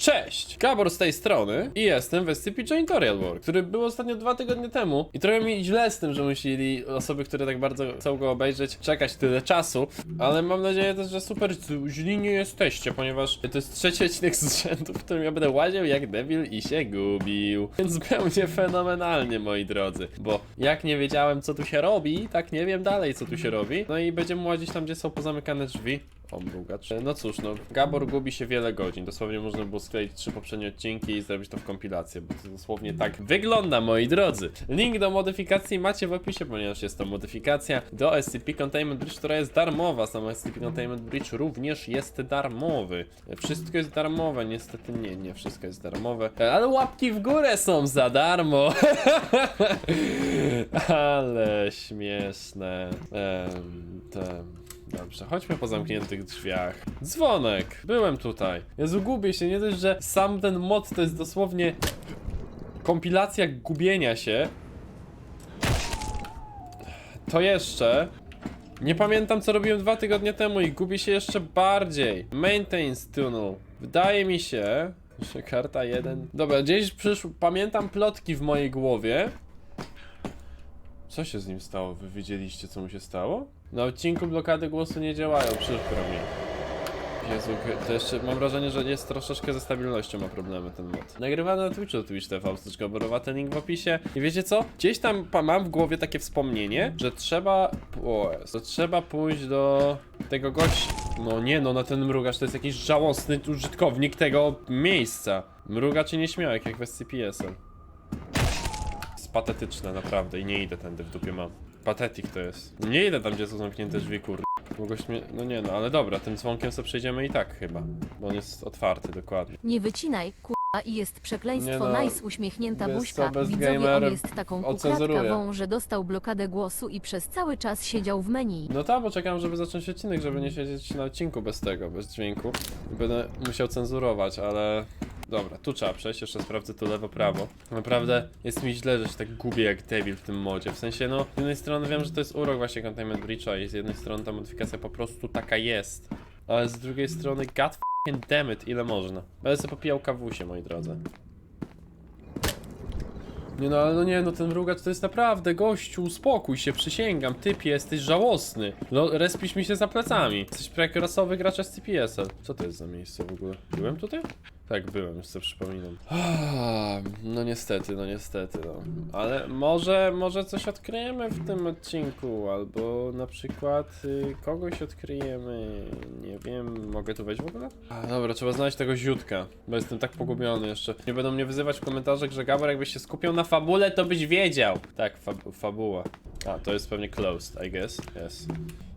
Cześć! Gabor z tej strony i jestem w SCP Janitorial War, który był ostatnio dwa tygodnie temu i trochę mi źle z tym, że musieli osoby, które tak bardzo chcą go obejrzeć, czekać tyle czasu, ale mam nadzieję też, że super źli nie jesteście, ponieważ to jest trzeci odcinek z rzędu, w którym ja będę łaził jak debil i się gubił. Więc będzie fenomenalnie, moi drodzy, bo jak nie wiedziałem, co tu się robi, tak nie wiem dalej, co tu się robi. No i będziemy łazić tam, gdzie są pozamykane drzwi. Mrugacz. No cóż, no, Gabor gubi się wiele godzin. Dosłownie można było skleić trzy poprzednie odcinki i zrobić to w kompilację, bo to dosłownie tak wygląda, moi drodzy. Link do modyfikacji macie w opisie, ponieważ jest to modyfikacja do SCP Containment Bridge, która jest darmowa. Sam SCP Containment Bridge również jest darmowy. Wszystko jest darmowe, niestety nie, nie wszystko jest darmowe, ale łapki w górę są za darmo. ale śmieszne. Ehm, tem. Dobrze, chodźmy po zamkniętych drzwiach. Dzwonek! Byłem tutaj. Jezu, gubię się. Nie dość, że sam ten mod to jest dosłownie kompilacja gubienia się. To jeszcze... Nie pamiętam, co robiłem dwa tygodnie temu i gubię się jeszcze bardziej. Maintenance Tunnel. Wydaje mi się, że karta 1... Dobra, gdzieś przyszło... Pamiętam plotki w mojej głowie. Co się z nim stało? Wy wiedzieliście, co mu się stało? Na odcinku blokady głosu nie działają, przykro mi. Jezu, to jeszcze mam wrażenie, że jest troszeczkę ze stabilnością ma problemy ten mod. Nagrywany na Twitchu, Twitch TV, wstyczka oborowa, link w opisie. I wiecie co? Gdzieś tam mam w głowie takie wspomnienie, że trzeba... O, że trzeba pójść do tego gościa. No nie no, na ten mrugacz to jest jakiś żałosny użytkownik tego miejsca. Mrugacz i nieśmiałek, jak w SCP-SL. Jest patetyczne, naprawdę, i nie idę tędy, w dupie mam. Patetik to jest. Nie idę tam, gdzie są zamknięte drzwi, kur... Mogło śmie... No nie no, ale dobra, tym dzwonkiem sobie przejdziemy i tak chyba. Bo on jest otwarty, dokładnie. Nie wycinaj, kurwa, i jest przekleństwo, no, nice, uśmiechnięta buźka. bez Widzowie, gamer on jest taką ocenzuruję. kukłatkawą, że dostał blokadę głosu i przez cały czas siedział w menu. No tak, bo czekam, żeby zacząć odcinek, żeby nie siedzieć na odcinku bez tego, bez dźwięku. I Będę musiał cenzurować, ale... Dobra, tu trzeba przejść, jeszcze sprawdzę tu lewo, prawo. Naprawdę jest mi źle, że się tak gubię jak debil w tym modzie. W sensie, no, z jednej strony wiem, że to jest urok właśnie Containment Breacha i z jednej strony ta modyfikacja po prostu taka jest. Ale z drugiej strony, god f***ing damn it, ile można. Będę sobie popijał kawusie, moi drodzy. Nie no, ale no nie, no ten mrugacz to jest naprawdę, gościu, uspokój się, przysięgam, typie, jesteś żałosny. No, respisz mi się za plecami. Jesteś prekrasowy gracz SCPSL. Co to jest za miejsce w ogóle? Byłem tutaj? Tak, byłem, już sobie przypominam. Ah, No niestety, no niestety, no. Ale może, może coś odkryjemy w tym odcinku, albo na przykład y, kogoś odkryjemy, nie wiem, mogę tu wejść w ogóle? Dobra, trzeba znaleźć tego ziutka, bo jestem tak pogubiony jeszcze. Nie będą mnie wyzywać w komentarzach, że Gabor jakbyś się skupiał na fabule, to byś wiedział. Tak, fab fabuła. A, to jest pewnie closed, I guess, yes.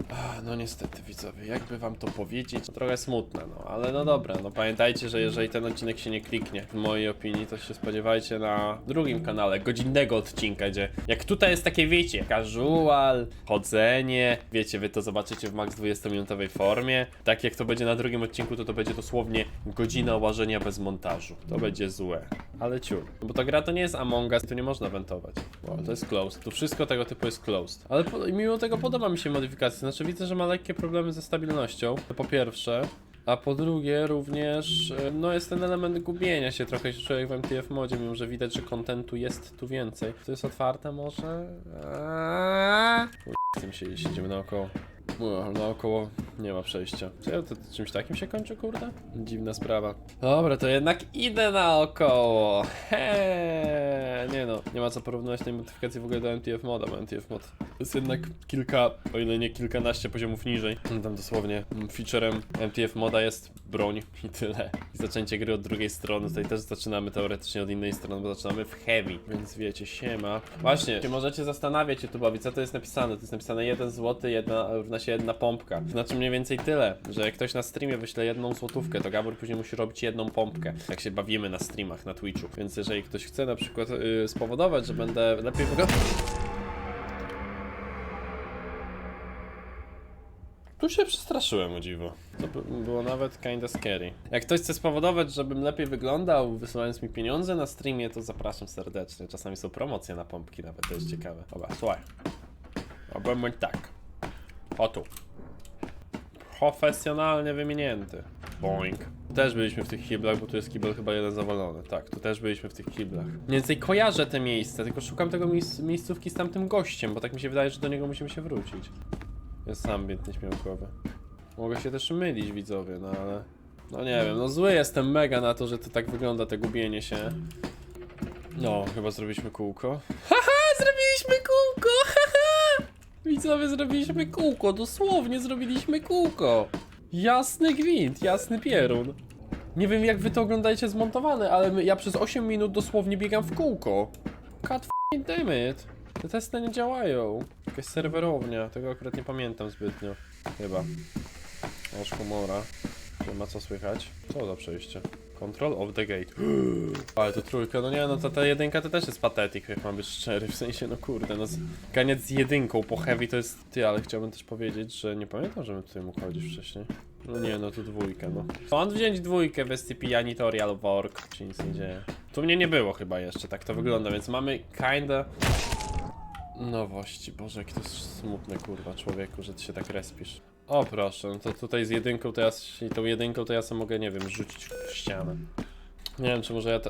A, no niestety widzowie, jakby wam to powiedzieć, trochę smutne, no ale no dobra, no pamiętajcie, że jeżeli ten odcinek się nie kliknie, w mojej opinii, to się spodziewajcie na drugim kanale, godzinnego odcinka, gdzie jak tutaj jest takie, wiecie, casual, chodzenie, wiecie, wy to zobaczycie w max 20-minutowej formie, tak jak to będzie na drugim odcinku, to to będzie dosłownie godzina łażenia bez montażu, to będzie złe, ale ciur, bo ta gra to nie jest Among Us, tu nie można wentować, wow, to jest closed, tu wszystko tego typu jest closed, ale po, mimo tego podoba mi się modyfikacja, znaczy widzę, że ma lekkie problemy ze stabilnością, to po pierwsze, a po drugie również, e, no jest ten element gubienia się trochę się człowiek w MTF modzie, mimo że widać, że kontentu jest tu więcej. To jest otwarte może? Chuj, Z tym się siedzimy naokoło. Ua, Naokoło nie ma przejścia. Czy ja to czymś takim się kończy, kurde? Dziwna sprawa. Dobra, to jednak idę naokoło. Heee, nie no, nie ma co porównywać tej modyfikacji w ogóle do MTF moda, bo MTF mod jest jednak kilka, o ile nie kilkanaście poziomów niżej. Tam dosłownie featurem MTF moda jest broń i tyle. I zaczęcie gry od drugiej strony, tutaj też zaczynamy teoretycznie od innej strony, bo zaczynamy w heavy, więc wiecie, siema. Właśnie, się możecie zastanawiać YouTube'owi, co to jest napisane. To jest napisane 1 zł, jedna, równa się jedna pompka. Znaczy mniej więcej tyle, że jak ktoś na streamie wyśle jedną złotówkę, to Gabor później musi robić jedną pompkę, jak się bawimy na streamach na Twitchu. Więc jeżeli ktoś chce na przykład yy, spowodować, że będę lepiej wyglądał... Tu się przestraszyłem o dziwo. To by- było nawet kinda scary. Jak ktoś chce spowodować, żebym lepiej wyglądał, wysyłając mi pieniądze na streamie, to zapraszam serdecznie. Czasami są promocje na pompki nawet, to jest ciekawe. Dobra, słuchaj. Obejmuj tak. O tu. Profesjonalnie wymienięty. Boing. Też byliśmy w tych kiblach, bo tu jest kibel chyba jeden zawalony. Tak, tu też byliśmy w tych kiblach. Mniej więcej kojarzę te miejsca, tylko szukam tego miejsc miejscówki z tamtym gościem, bo tak mi się wydaje, że do niego musimy się wrócić. Jest ambient nieśmiałkowy. Mogę się też mylić, widzowie, no ale... No nie wiem, no zły jestem mega na to, że to tak wygląda, te gubienie się. No, chyba zrobiliśmy kółko. Haha, zrobiliśmy kółko! Widzowie, zrobiliśmy kółko, dosłownie zrobiliśmy kółko. Jasny gwint, jasny pierun. Nie wiem jak wy to oglądajcie zmontowane, ale my, ja przez 8 minut dosłownie biegam w kółko. God f***ing damn it. Te testy nie działają. Jakaś serwerownia, tego akurat nie pamiętam zbytnio. Chyba. Oż komora. Nie ma co słychać. Co za przejście? Control of the gate. Ale to trójka, no nie no, ta, ta jedynka to też jest patetyk, jak mam być szczery, w sensie, no kurde, no ganiać z jedynką po heavy to jest... Ty, ale chciałbym też powiedzieć, że nie pamiętam, żebym tutaj mógł chodzić wcześniej. No nie, no tu dwójka, no. Skąd wziąć dwójkę w SCP Janitorial Work? Się nic nie dzieje. Tu mnie nie było chyba jeszcze, tak to wygląda, więc mamy kinda... Nowości, Boże, jaki to smutne, kurwa, człowieku, że ty się tak respisz. O proszę, no to tutaj z jedynką to ja, i tą jedynką to ja sobie mogę, nie wiem, rzucić w ścianę. Nie wiem, czy może ja te...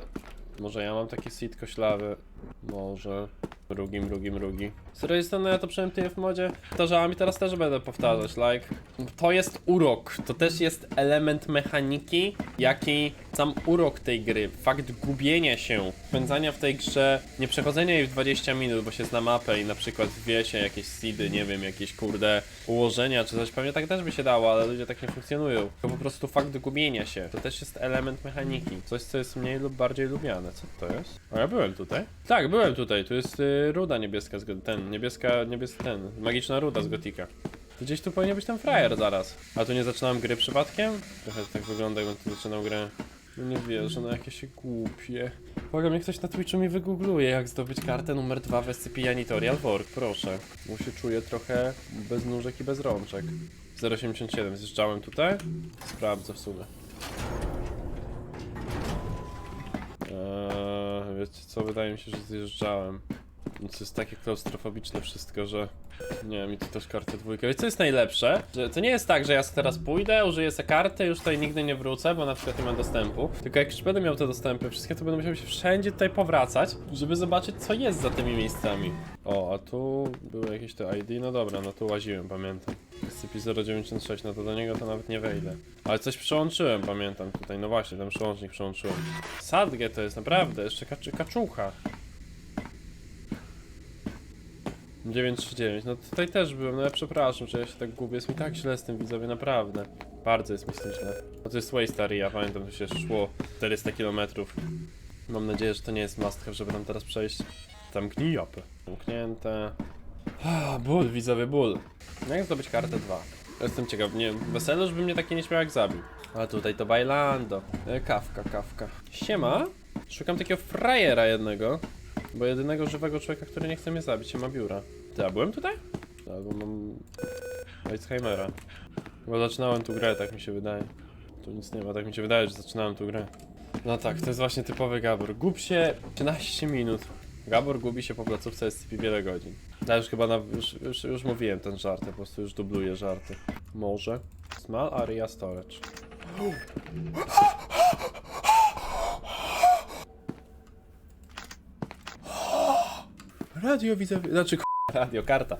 Może ja mam taki seed koślawy. Może. Mrugi, mrugi, mrugi. Z drugiej strony ja to przemytuję w modzie. Powtarzałem i teraz też będę powtarzać, like. To jest urok. To też jest element mechaniki, jak i sam urok tej gry. Fakt gubienia się, spędzania w tej grze, nie przechodzenia jej w 20 minut, bo się zna mapę i na przykład wie się jakieś seedy, nie wiem, jakieś kurde ułożenia czy coś. Pewnie tak też by się dało, ale ludzie tak nie funkcjonują. To po prostu fakt gubienia się. To też jest element mechaniki. Coś, co jest mniej lub bardziej lubiane. Co to jest? A ja byłem tutaj. Tak, byłem tutaj. Tu jest y, ruda niebieska z ten, niebieska, niebieska, ten, magiczna ruda z gotika. Gdzieś tu powinien być ten frajer zaraz. A tu nie zaczynałem gry przypadkiem? Trochę tak wygląda, jakbym tu zaczynał grę. No nie wierzę, no jakie się głupie. Błagam, niech ktoś na Twitchu mi wygoogluje, jak zdobyć kartę numer 2 w SCP Janitorial Work, proszę. Bo się czuję trochę bez nóżek i bez rączek. 087, zjeżdżałem tutaj? Sprawdzę w sumie. Eee, wiecie co, wydaje mi się, że zjeżdżałem. No to jest takie klaustrofobiczne wszystko, że nie wiem, i tu też kartę dwójkę. Wiecie co jest najlepsze? Że to nie jest tak, że ja teraz pójdę, użyję sobie karty, już tutaj nigdy nie wrócę, bo na przykład nie mam dostępu. Tylko jak już będę miał te dostępy wszystkie, to będę musiał się wszędzie tutaj powracać, żeby zobaczyć co jest za tymi miejscami. O, a tu były jakieś te ID, no dobra, no tu łaziłem, pamiętam. SCP-096, no to do niego to nawet nie wejdę. Ale coś przełączyłem, pamiętam tutaj, no właśnie, ten przełącznik przełączyłem. Sadgę to jest naprawdę, jeszcze kaczy, kaczucha. 939, no tutaj też byłem, no ja przepraszam, że ja się tak gubię, jest mi tak źle z tym widzowie, naprawdę. Bardzo jest mi źle. No to jest Waystar ja pamiętam, tu się szło 400 km. Mam nadzieję, że to nie jest must have, żeby tam teraz przejść. Tam gnijopy. Zamknięte. Ah, ból, widzowie, ból. Jak zdobyć kartę 2? Jestem ciekaw, nie, wesele, żeby mnie taki nieśmiałek zabił. A tutaj to Bailando. E, kawka, kawka. Siema. Szukam takiego frajera jednego. Bo jedynego żywego człowieka, który nie chce mnie zabić, ma biura. Ty, a byłem tutaj? Albo mam... Alzheimera. Chyba zaczynałem tu grę, tak mi się wydaje. Tu nic nie ma, tak mi się wydaje, że zaczynałem tu grę. No tak, to jest właśnie typowy Gabor. Gub się 13 minut. Gabor gubi się po placówce SCP wiele godzin. Ja już chyba na, już, już, już mówiłem ten żart, ja po prostu już dubluję żarty. Może. Small area storage. Radio widzowie, znaczy k***a, radio, karta.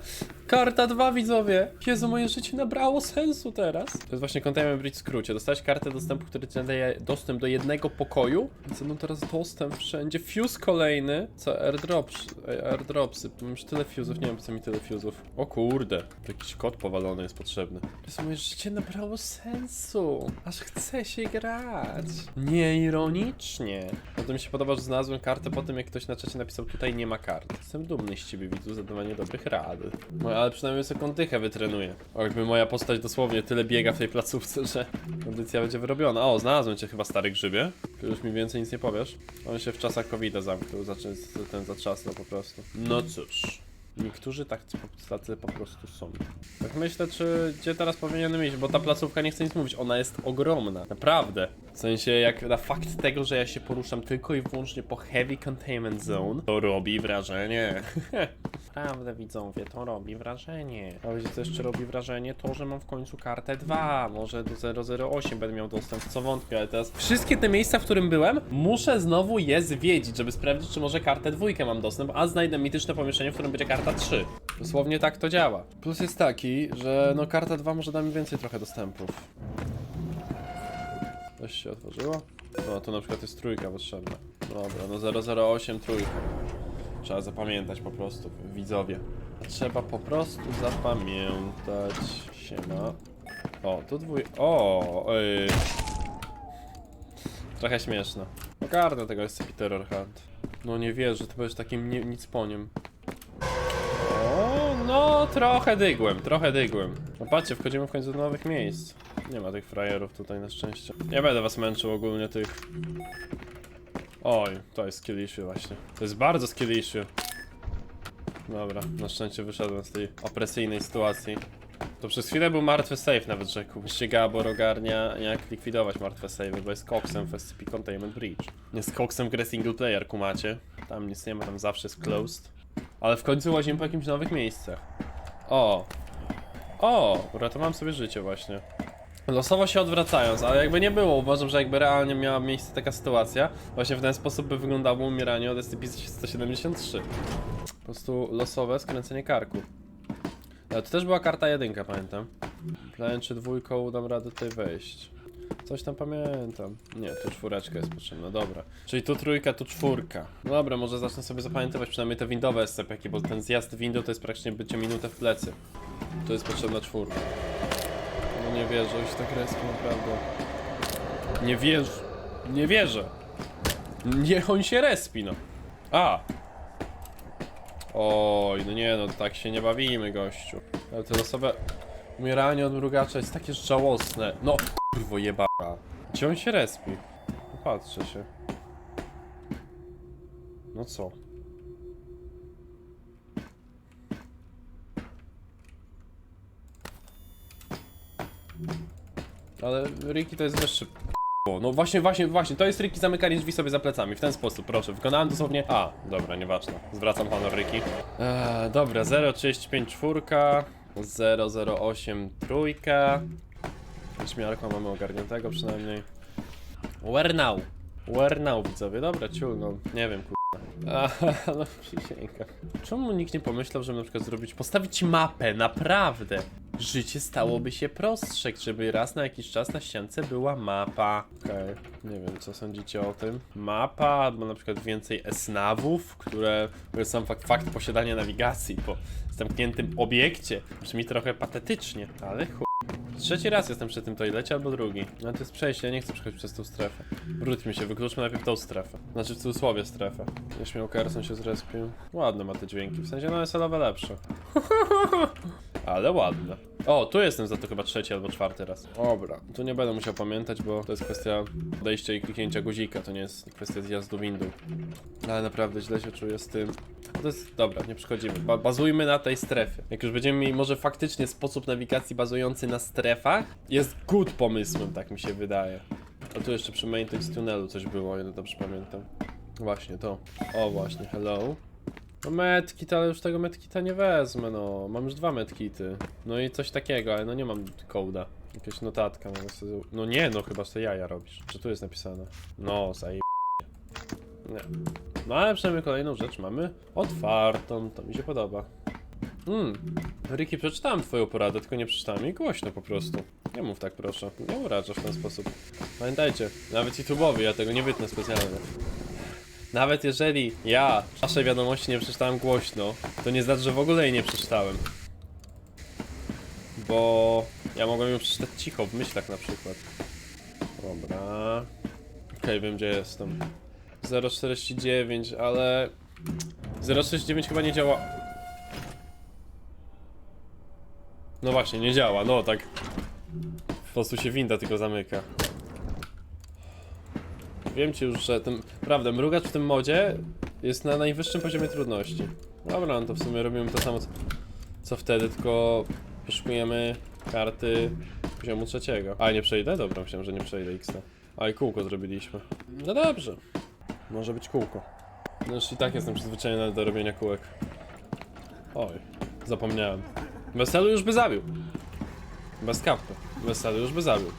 Karta 2 widzowie! Jezu, moje życie nabrało sensu teraz. To jest właśnie Containment Bridge w skrócie. Dostałeś kartę dostępu, który ci daje dostęp do jednego pokoju. Więc mam teraz dostęp wszędzie. Fuse kolejny. Co? Airdrops. Airdropsy. Mam już tyle fuse'ów, nie wiem co mi tyle fuse'ów. O kurde. Tu jakiś kod powalony jest potrzebny. Jezu, moje życie nabrało sensu. Aż chce się grać. Nieironicznie. No to mi się podoba, że znalazłem kartę po tym, jak ktoś na czacie napisał tutaj nie ma kart. Jestem dumny z ciebie, widzu, za dawanie dobrych rad. No, ale przynajmniej sekundychę wytrenuję. O, jakby moja postać dosłownie tyle biega w tej placówce, że kondycja będzie wyrobiona. O, znalazłem cię chyba, stary grzybie. Ty już mi więcej nic nie powiesz. On się w czasach covid zamknął, ten zatrzasnął po prostu. No cóż. Niektórzy tak, tacy po prostu są. Tak myślę, czy gdzie teraz powinienem iść, bo ta placówka nie chce nic mówić, ona jest ogromna, naprawdę. W sensie, jak na fakt tego, że ja się poruszam tylko i wyłącznie po Heavy Containment Zone, to robi wrażenie. naprawdę widzowie, to robi wrażenie. A wiecie co jeszcze robi wrażenie? To, że mam w końcu kartę 2, może do 008 będę miał dostęp, co wątpię, ale teraz wszystkie te miejsca, w którym byłem, muszę znowu je zwiedzić, żeby sprawdzić, czy może kartę dwójkę mam dostęp, a znajdę mityczne pomieszczenie, w którym będzie karta 3. Dosłownie tak to działa. Plus jest taki, że no karta 2 może da mi więcej trochę dostępów. Coś się otworzyło? No, tu na przykład jest trójka potrzebna. Dobra, no 008 trójka. Trzeba zapamiętać po prostu, widzowie. Trzeba po prostu zapamiętać. Siema. O, tu dwój... O, ej. Trochę śmieszne. Ogarnę tego SCP-Terror Hunt. No nie wierzę, to będziesz takim nie, nic po nim. O, no trochę dygłem, trochę dygłem. No patrzcie, wchodzimy w końcu do nowych miejsc. Nie ma tych frajerów tutaj na szczęście. Nie będę was męczył ogólnie tych. Oj, to jest skill issue właśnie. To jest bardzo skill issue. Dobra, na szczęście wyszedłem z tej opresyjnej sytuacji. To przez chwilę był martwy save nawet rzekł. Gabor ogarnia jak likwidować martwe save, bo jest koksem w SCP Containment Breach. Jest koksem grę single player, kumacie. Tam nic nie ma, tam zawsze jest closed. Ale w końcu łazimy po jakimś nowych miejscach. O! O! Uratowałem sobie życie właśnie. Losowo się odwracając, ale jakby nie było, uważam, że jakby realnie miała miejsce taka sytuacja, właśnie w ten sposób by wyglądało umieranie od SCP-173. Po prostu losowe skręcenie karku. Ale to też była karta jedynka, pamiętam. Plan czy dwójką dam radę tutaj wejść. Coś tam pamiętam. Nie, tu czwóreczka jest potrzebna, dobra. Czyli tu trójka, tu czwórka. No dobra, może zacznę sobie zapamiętywać przynajmniej te windowe SCP-ki, bo ten zjazd window to jest praktycznie bycie minutę w plecy. Tu jest potrzebna czwórka. Nie wierzę, już tak respi naprawdę. Nie wierzę. Nie wierzę. Niech on się respi, no. A! Oj, no nie no, tak się nie bawimy, gościu. Ale te losowe umieranie od mrugacza jest takie żałosne. No, kurwo jebana. Gdzie on się respi? Patrzę się. No co? Ale Ricky to jest wyższy. No właśnie, właśnie, właśnie, to jest Ricky zamykanie drzwi sobie za plecami, w ten sposób, proszę, wykonałem dosłownie... A, dobra, nieważne, zwracam honor Ricky. Eee, dobra, 035 czwórka, 008 trójka. Śmiarko mamy ogarniętego przynajmniej. Where now? Where now, widzowie, dobra, ciul, no, nie wiem, kur... Aha, no przysięgam. Czemu nikt nie pomyślał, żeby na przykład zrobić, postawić mapę, naprawdę? Życie stałoby się prostsze, żeby raz na jakiś czas na ściance była mapa. Okej, nie wiem co sądzicie o tym. Mapa, albo na przykład więcej esnawów, które to jest sam fakt, fakt posiadania nawigacji po zamkniętym obiekcie. Brzmi trochę patetycznie, ale chuj. Trzeci raz jestem przy tym toilecie albo drugi. No to jest przejście, ja nie chcę przechodzić przez tą strefę. Wróćmy się, wykluczmy najpierw tą strefę. Znaczy w cudzysłowie strefę. Nieśmiał Carson się zrespił. Ładne ma te dźwięki, w sensie no SL-owe lepsze. Ale ładne. O, tu jestem za to chyba trzeci albo czwarty raz. Dobra, tu nie będę musiał pamiętać, bo to jest kwestia podejścia i kliknięcia guzika, to nie jest kwestia zjazdu windu. Ale naprawdę źle się czuję z tym. To jest, dobra, nie przechodzimy. Ba bazujmy na tej strefie. Jak już będziemy mieli może faktycznie sposób nawigacji bazujący na strefach, jest good pomysłem, tak mi się wydaje. A tu jeszcze przy main text tunelu coś było, ile dobrze pamiętam. Właśnie to. O właśnie, hello. No medkit, ale już tego medkita nie wezmę, no. Mam już dwa medkity. No i coś takiego, ale no nie mam kołda. Jakaś notatka mogę sobie... No nie, no chyba sobie jaja robisz. Czy tu jest napisane? No, zaje... Nie. No ale przynajmniej kolejną rzecz mamy otwartą, to mi się podoba. Hmm, Ricky, przeczytałem twoją poradę, tylko nie przeczytałem jej głośno po prostu. Nie mów tak proszę, nie urażasz w ten sposób. Pamiętajcie, nawet YouTube'owi, ja tego nie wytnę specjalnie. Nawet jeżeli ja waszej wiadomości nie przeczytałem głośno, to nie znaczy, że w ogóle jej nie przeczytałem. Bo ja mogłem ją przeczytać cicho, w myślach na przykład. Dobra. Okej, wiem gdzie jestem. 049, ale... 069 chyba nie działa. No właśnie, nie działa, no tak. Po prostu się winda tylko zamyka. Wiem ci już, że tym, prawda, mrugacz w tym modzie jest na najwyższym poziomie trudności. Dobra, no to w sumie robimy to samo co, co wtedy, tylko poszukujemy karty poziomu trzeciego. A, nie przejdę? Dobra, myślałem, że nie przejdę X. A i kółko zrobiliśmy. No dobrze. Może być kółko. No już i tak jestem przyzwyczajony do robienia kółek. Oj, zapomniałem. Weselu już by zabił. Bez kapy. Weselu już by zabił.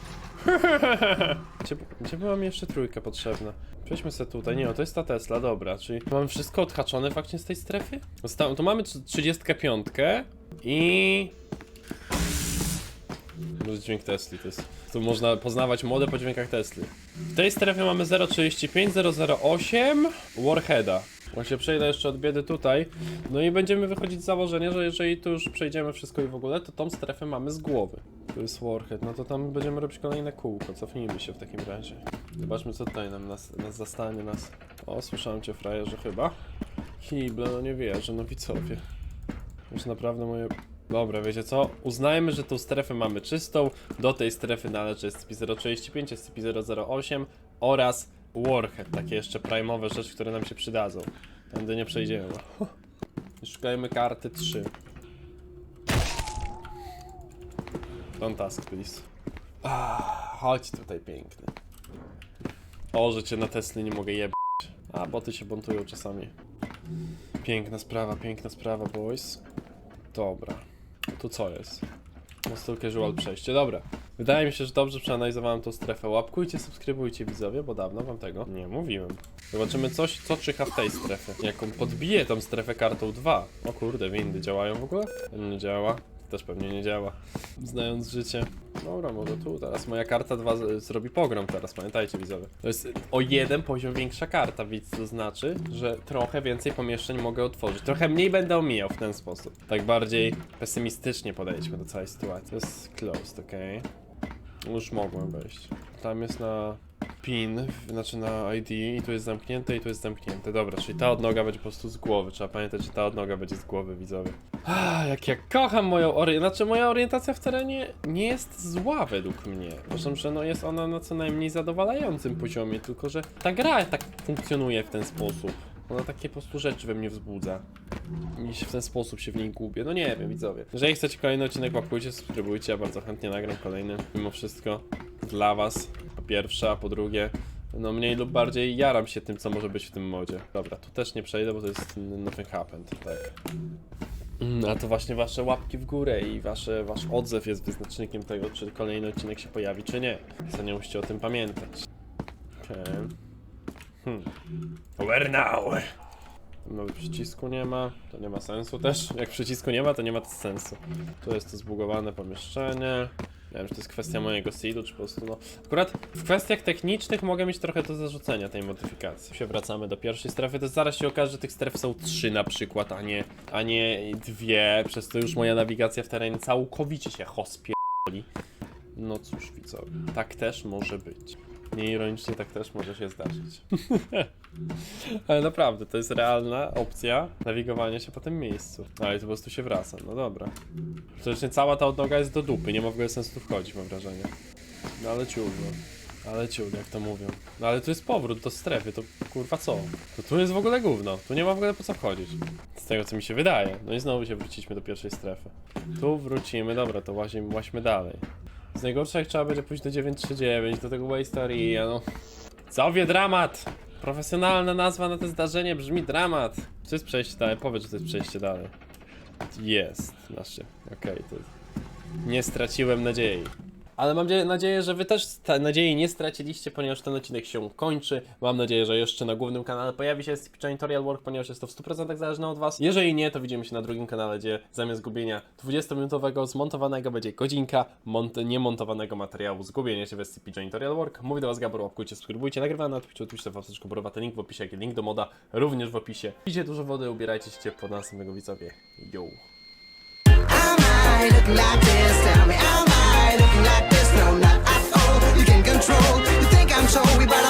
Gdzie, gdzie była mi jeszcze trójka potrzebna? Przejdźmy sobie tutaj. Nie, no to jest ta Tesla, dobra. Czyli mamy wszystko odhaczone faktycznie z tej strefy? Zostało, to mamy tr- 35 i... Może dźwięk Tesli to jest. Tu można poznawać modę po dźwiękach Tesli. W tej strefie mamy 035, 008 Warheada. Właśnie przejdę jeszcze od biedy tutaj. No i będziemy wychodzić z założenia, że jeżeli tu już przejdziemy wszystko i w ogóle, to tą strefę mamy z głowy. Tu jest Warhead, no to tam będziemy robić kolejne kółko. Cofnijmy się w takim razie. Zobaczmy co tutaj nam nas, nas zastanie nas. O, słyszałem cię frajerze chyba. Hible, no nie wierzę, no widzowie. Już naprawdę moje... Dobra, wiecie co? Uznajmy, że tą strefę mamy czystą. Do tej strefy należy SCP-035, SCP-008 oraz Warhead. Takie jeszcze primowe rzeczy, które nam się przydadzą. Tędy nie przejdziemy. Szukajmy karty 3. Don't ask, please. Ah, chodź tutaj, piękny. O, że cię na Tesli nie mogę jebać. A, boty się buntują czasami. Piękna sprawa, piękna sprawa, boys. Dobra. Tu co jest? Mocno casual przejście. Dobra. Wydaje mi się, że dobrze przeanalizowałem tą strefę. Łapkujcie, subskrybujcie widzowie, bo dawno wam tego nie mówiłem. Zobaczymy coś, co czyha w tej strefie. Jaką podbiję tą strefę kartą 2. O kurde, windy działają w ogóle? Nie działa. Też pewnie nie działa. Znając życie. Dobra, może tu teraz. Moja karta 2 z- zrobi pogrom teraz, pamiętajcie widzowie. To jest o jeden poziom większa karta, więc to znaczy, że trochę więcej pomieszczeń mogę otworzyć. Trochę mniej będę omijał w ten sposób. Tak bardziej pesymistycznie podejdźmy do całej sytuacji. To jest closed, okej. Już mogłem wejść. Tam jest na pin, znaczy na ID i tu jest zamknięte i tu jest zamknięte. Dobra, czyli ta odnoga będzie po prostu z głowy. Trzeba pamiętać, że ta odnoga będzie z głowy, widzowie. Ah, jak ja kocham moją orientację. Znaczy moja orientacja w terenie nie jest zła według mnie. Uważam, że no jest ona na co najmniej zadowalającym poziomie, tylko że ta gra tak funkcjonuje w ten sposób. Ona takie po prostu rzeczy we mnie wzbudza. I się w ten sposób się w niej gubię. No nie wiem, widzowie. Jeżeli chcecie kolejny odcinek, łapkujcie, subskrybujcie. Ja bardzo chętnie nagram kolejny. Mimo wszystko dla was. Po pierwsze, a po drugie, no mniej lub bardziej jaram się tym, co może być w tym modzie. Dobra, tu też nie przejdę, bo to jest nothing happened, tak. Mm, A to właśnie wasze łapki w górę i wasze, wasz odzew jest wyznacznikiem tego, czy kolejny odcinek się pojawi, czy nie. Co nie musicie o tym pamiętać. Okej. Hmm. Where now? Nawet przycisku nie ma, to nie ma sensu też. Jak przycisku nie ma, to nie ma to sensu. Tu jest to zbugowane pomieszczenie. Nie wiem, czy to jest kwestia mojego seedu, czy po prostu no... Akurat w kwestiach technicznych mogę mieć trochę do zarzucenia tej modyfikacji. Się wracamy do pierwszej strefy, to zaraz się okaże, że tych stref są trzy na przykład, a nie, a nie dwie, przez to już moja nawigacja w terenie całkowicie się hospieli. No cóż, widzowie, tak też może być. Nieironicznie tak też może się zdarzyć. Ale naprawdę, to jest realna opcja nawigowania się po tym miejscu. Ale to po prostu się wraca, no dobra. Przecież cała ta odnoga jest do dupy, nie ma w ogóle sensu tu wchodzić, mam wrażenie. No ale ciul, no. Ale ciul, jak to mówią. No ale tu jest powrót do strefy, to kurwa co? To tu jest w ogóle gówno, tu nie ma w ogóle po co wchodzić. Z tego co mi się wydaje. No i znowu się wróciliśmy do pierwszej strefy. Tu wrócimy, dobra, to łaźmy, łaźmy dalej. Z najgorsze jak trzeba będzie pójść do 939, do tego Wasteria, no. Zowie dramat! Profesjonalna nazwa na to zdarzenie brzmi dramat. Czy jest przejście dalej? Powiedz, że to jest przejście dalej. Jest. Znaczy, okej, to... Nie straciłem nadziei. Ale mam dzie- nadzieję, że wy też nadziei nie straciliście, ponieważ ten odcinek się kończy. Mam nadzieję, że jeszcze na głównym kanale pojawi się Tutorial Work, ponieważ jest to w 100% zależne od was. Jeżeli nie, to widzimy się na drugim kanale, gdzie zamiast gubienia 20-minutowego zmontowanego będzie godzinka mont- niemontowanego materiału zgubienia się w SCP Tutorial Work. Mówi do was Gabor, łapkujcie, subskrybujcie, nagrywamy na Twitchu, Twitch, Fawsteczko, Borowate, link w opisie, jak i link do moda również w opisie. Pijcie dużo wody, ubierajcie się ciepło, następnego widzowie. Yo! I might look like this control. You think I'm so, we better.